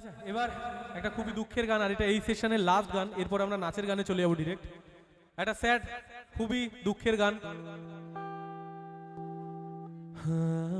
আচ্ছা এবার একটা খুবই দুঃখের গান, আর এটা এই সেশনের লাস্ট গান। এরপর আমরা নাচের গানে চলে যাব ডিরেক্ট একটা স্যাড খুবই দুঃখের গান। কোন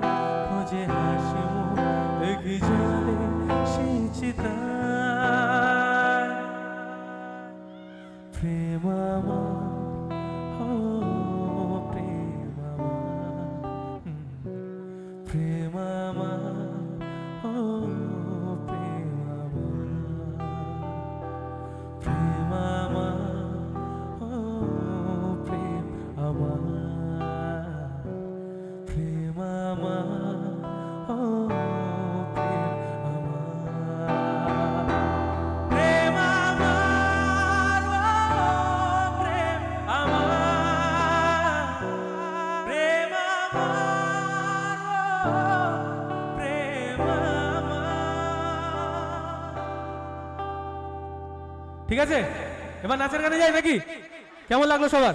하고 거제하시고 늘 그 자리에 신치다. 프레마마 오 어, 프레마마 음, 프레마마 ঠিক আছে? এবার নাচের গানে যাই নাকি? কেমন লাগল সবার?